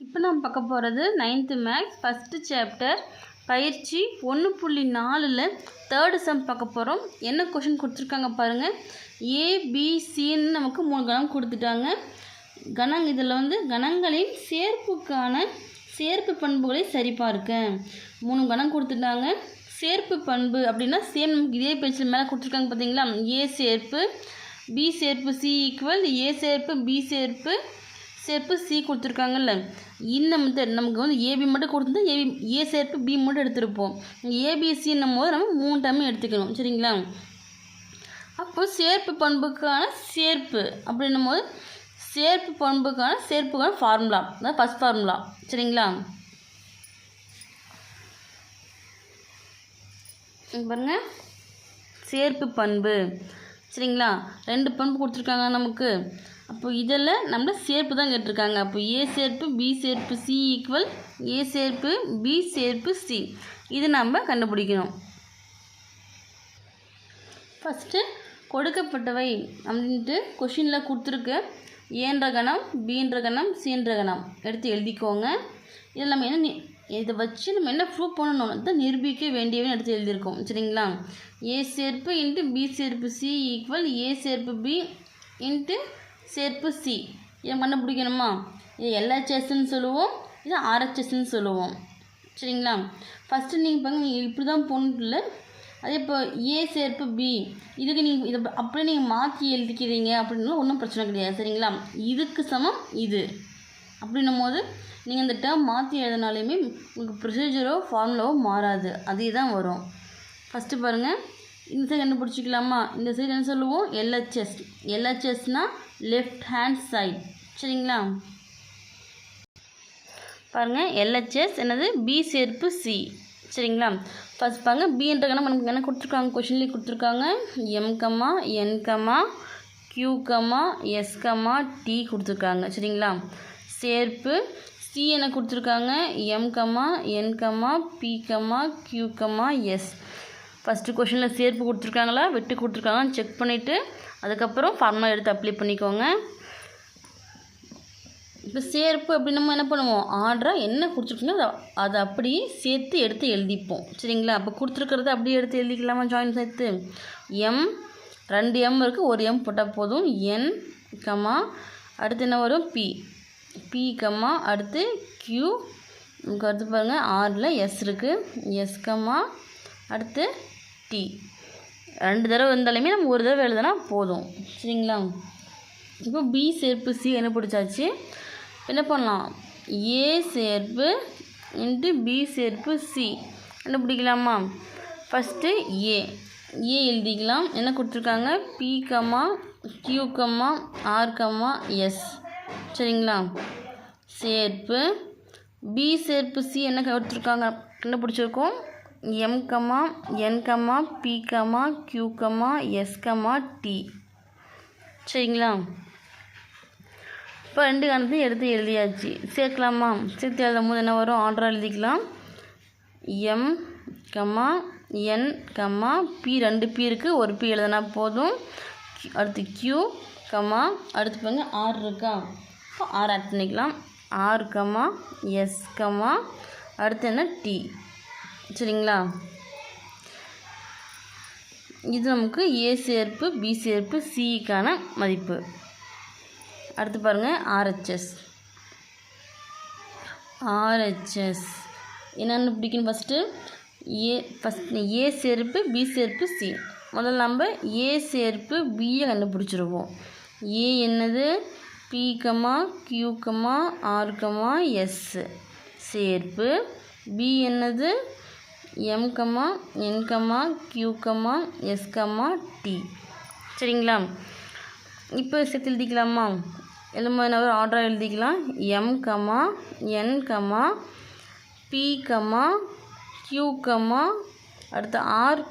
இப்போ நான் பார்க்க போகிறது நைன்த்து மேக்ஸ் ஃபஸ்ட்டு சாப்டர் பயிற்சி ஒன்று புள்ளி நாலில் தேர்டு சம் பார்க்க போகிறோம் என்ன கொஷின் கொடுத்துருக்காங்க பாருங்கள் ஏபிசின்னு நமக்கு மூணு கணம் கொடுத்துட்டாங்க. கணங் இதில் வந்து கணங்களின் சேர்ப்புக்கான சேர்ப்பு பண்புகளை சரிபார்க்க. மூணு கணம் கொடுத்துட்டாங்க. சேர்ப்பு பண்பு அப்படின்னா சேம் நமக்கு இதே பேஜில் மேலே கொடுத்துருக்காங்க பார்த்தீங்களா ஏ சேர்ப்பு பி சேர்ப்பு சி ஈக்குவல் ஏ சேர்ப்பு பி சேர்ப்பு சேர்ப்பு சி கொடுத்துருக்காங்கல்ல. இந்த மெத்தட் நமக்கு வந்து ஏபி மட்டும் கொடுத்துருந்தா ஏபி ஏ சேர்ப்பு பி மட்டும் எடுத்திருப்போம். ஏபிசின்னும் போது நம்ம மூணு டைம் எடுத்துக்கணும். சரிங்களா? அப்போ சேர்ப்பு பண்புக்கான சேர்ப்பு அப்படின்னும் போது சேர்ப்பு பண்புக்கான சேர்ப்புக்கான ஃபார்முலா அதாவது ஃபஸ்ட் ஃபார்முலா சரிங்களா? பாருங்கள் பாருங்க. சேர்ப்பு பண்பு. சரிங்களா? ரெண்டு பண்பு கொடுத்துருக்காங்க நமக்கு. அப்போ இதில் நம்ம சேர்ப்பு தான் கேட்டிருக்காங்க. அப்போ ஏ சேர்ப்பு பி சேர்ப்பு சி ஈக்குவல் ஏ சேர்ப்பு பி சேர்ப்பு சி இது நம்ம கண்டுபிடிக்கணும். ஃபஸ்ட்டு கொடுக்கப்பட்டவை அப்படின்ட்டு கொஷினில் கொடுத்துருக்கு. ஏன்ற கணம் பீன்ற கணம் சீன்ற கணம். எடுத்து எழுதிக்கோங்க. இதில் நம்ம என்ன இதை வச்சு நம்ம என்ன ப்ரூவ் பண்ணணும்? தான் நிரூபிக்க வேண்டியவன்னு எடுத்து எழுதியிருக்கோம். சரிங்களா? ஏ சேர்ப்பு இன்ட்டு பி சேர்ப்பு சி ஈக்குவல் ஏ சேர்ப்பு பி இன்ட்டு சேர்ப்பு சி. இதை கண்டுபிடிக்கணுமா இது எல்ஹெச்எஸ்ன்னு சொல்லுவோம் இது ஆர்ஹெச்எஸ்ன்னு சொல்லுவோம். சரிங்களா? ஃபஸ்ட்டு நீங்கள் பாருங்க நீங்கள் இப்படி தான் போகணுன்ட்டு அதே இப்போ ஏ சேர்ப்பு பி. இதுக்கு நீங்கள் இதை அப்படியே நீங்கள் மாற்றி எழுதிக்கிறீங்க அப்படின்னா ஒன்றும் பிரச்சனை கிடையாது. சரிங்களா? இதுக்கு சமம் இது. அப்படின்னும் போது நீங்கள் இந்த டேர்ம் மாற்றி எழுதினாலுமே உங்களுக்கு ப்ரொசீஜரோ ஃபார்முலாவோ மாறாது. அதே தான் வரும். ஃபஸ்ட்டு பாருங்கள் இந்த சைடு கண்டுபிடிச்சிக்கலாமா? இந்த சைடு என்ன சொல்லுவோம்? எல்ஹெச்எஸ் எல்ஹெச்எஸ்னால் லெஃப்ட் ஹேண்ட் சைட் சரிங்களா? பாருங்கள் எல்ஹெச்எஸ் என்னது? பி சேர்ப்பு சி சரிங்களா? ஃபஸ்ட் பாருங்க பின்ற கணக்கு நமக்கு என்ன கொடுத்துருக்காங்க? கொஷின்லேயே கொடுத்துருக்காங்க. M comma N comma Q comma S comma T கொடுத்துருக்காங்க. சரிங்களா? சேர்ப்பு சி என்ன கொடுத்துருக்காங்க? M comma N comma P comma Q comma S first கொஷினில் சேர்ப்பு கொடுத்துருக்காங்களா? வெட்டு கொடுத்துருக்காங்களான்னு செக் பண்ணிவிட்டு அதுக்கப்புறம் ஃபார்முலா எடுத்து அப்ளை பண்ணிக்கோங்க. இப்போ சேர்ப்பு அப்படி நம்ம என்ன பண்ணுவோம்? ஆர்டராக என்ன கொடுத்துருக்கீங்களோ அதை அதை அப்படியே சேர்த்து எடுத்து எழுதிப்போம். சரிங்களா? அப்போ கொடுத்துருக்கறத அப்படியே எடுத்து எழுதிக்கலாமா ஜாயின் சேர்த்து? எம் ரெண்டு எம் இருக்குது ஒரு எம் போட்டால் போதும். என் கம்மா அடுத்து என்ன வரும்? பி பி கம்மா அடுத்து கியூ நமக்கு அடுத்து பாருங்கள் ஆறில் எஸ் இருக்குது எஸ் கம்மா அடுத்து டி. ரெண்டு தடவை இருந்தாலுமே நம்ம ஒரு தடவை எழுதுனா போதும். சரிங்களா? இப்போ பி சேர்ப்பு சி என்ன பிடிச்சாச்சு? என்ன பண்ணலாம்? ஏ சேர்ப்பு இன்ட்டு பி சேர்ப்பு சி கண்டுபிடிக்கலாமா ஃபஸ்ட்டு ஏ ஏ எழுதிக்கலாம். என்ன கொடுத்துருக்காங்க? P comma Q comma R comma S சரிங்களா? சேர்ப்பு. பி சேர்ப்பு சி என்ன கொடுத்துருக்காங்க? கண்டுபிடிச்சிருக்கோம். M comma N comma P comma Q comma S comma T சரிங்களா? இப்போ ரெண்டு கணத்தையும் எடுத்து எழுதியாச்சு. சேர்க்கலாமா சேர்த்து எழுதும் போது என்ன வரும்? ஆர்டராக எழுதிக்கலாம். M comma N comma P ரெண்டு பி இருக்குது ஒரு பி எழுதுனா போதும். அடுத்து கியூ கம்மா அடுத்து பாருங்க ஆர் இருக்கா? இப்போ ஆர் ஆட் பண்ணிக்கலாம். ஆர் கம்மா எஸ் கம்மா அடுத்து என்ன? டி சரிங்களா? இது நமக்கு ஏ சேர்ப்பு பி சேர்ப்பு சிக்கான மதிப்பு. அடுத்து பாருங்கள் ஆர்ஹெச்எஸ் ஆர்ஹெச்எஸ் என்னென்னு பிடிக்கணும் ஃபஸ்ட்டு ஏ ஃபஸ்ட் ஏ சேர்ப்பு பி சேர்ப்பு சி முதல்ல நம்ம ஏ சேர்ப்பு பியை கண்டுபிடிச்சிருவோம். ஏ என்னது? P comma Q comma R comma S சேர்ப்பு. பி என்னது? M comma N comma Q S T சரிங்களா? இப்போ சேர்த்து எழுதிக்கலாமா? எழுபது என்ன ஆர்டராக எழுதிக்கலாம். M comma N comma P Q அடுத்து ஆர்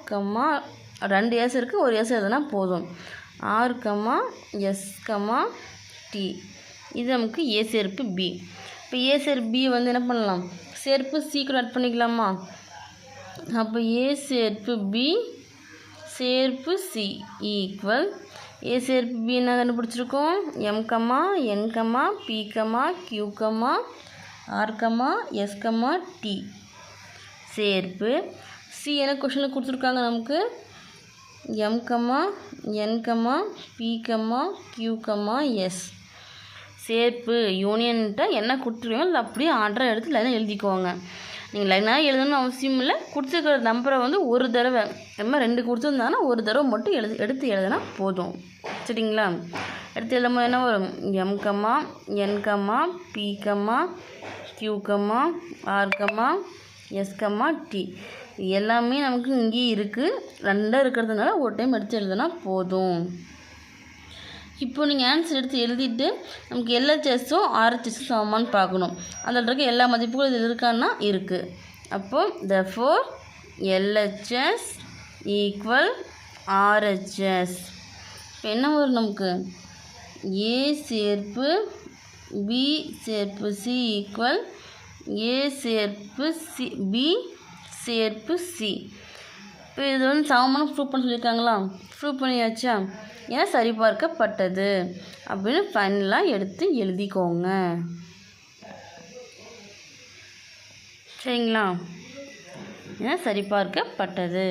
ரெண்டு எஸ் இருக்குது ஒரு எஸ் எதுனா போதும். ஆர் எஸ்கம்மா எஸ் டி இது நமக்கு ஏ சேர்ப்பு பி இப்போ ஏ சேர்ப்பு பி வந்து என்ன பண்ணலாம்? சேர்ப்பு சீக்கிரம் ஆட் பண்ணிக்கலாமா? அப்போ ஏ சேர்ப்பு பி சேர்ப்பு சி ஈக்குவல் ஏ சேர்ப்பு பி என்ன கண்டுபிடிச்சிருக்கோம்? M N comma N comma P S comma Q R S T சேர்ப்பு. சி என்ன கொஷனில் கொடுத்துருக்காங்க நமக்கு? M N comma N comma P Q S சேர்ப்பு. யூனியன்ட்ட என்ன கொடுத்துருவீங்களோ அப்படியே ஆர்டரை எடுத்து லைனாக எழுதிக்கோங்க. நீங்கள் லைனாக எழுதணும்னு அவசியம் இல்லை. கொடுத்துருக்கிற நம்பரை வந்து ஒரு தடவை நம்ம ரெண்டு கொடுத்துருந்தாங்கன்னா ஒரு தடவை மட்டும் எழுது எடுத்து எழுதுனா போதும். சரிங்களா? எடுத்து எழுதும்போது என்ன வரும்? M N comma N comma P comma Q R S T எல்லாமே நமக்கு இங்கேயே இருக்குது ரெண்டாக இருக்கிறதுனால ஒரு டைம் எடுத்து எழுதுனா போதும். இப்போ நீங்கள் ஆன்சர் எடுத்து எழுதிட்டு நமக்கு எல்ஹெச்எஸும் ஆர்ஹெச்எஸும் சமமான்னு பார்க்கணும். அதில் இருக்க எல்லா மதிப்புகளும் இது இருக்கான்னா இருக்குது அப்போ therefore LHS equal RHS இப்போ என்ன வரும் நமக்கு? ஏ சேர்ப்பு பி சேர்ப்பு சி ஈக்குவல் ஏ சேர்ப்பு சி பி சேர்ப்பு சி இப்போ இது வந்து சமமான ப்ரூவ் பண்ண சொல்லியிருக்காங்களா ப்ரூவ் பண்ணியாச்சா? ஏன்னா சரிபார்க்கப்பட்டது? அப்படின்னு ஃபைனலாக எடுத்து எழுதிக்கோங்க. சரிங்களா? ஏன்னா சரிபார்க்கப்பட்டது?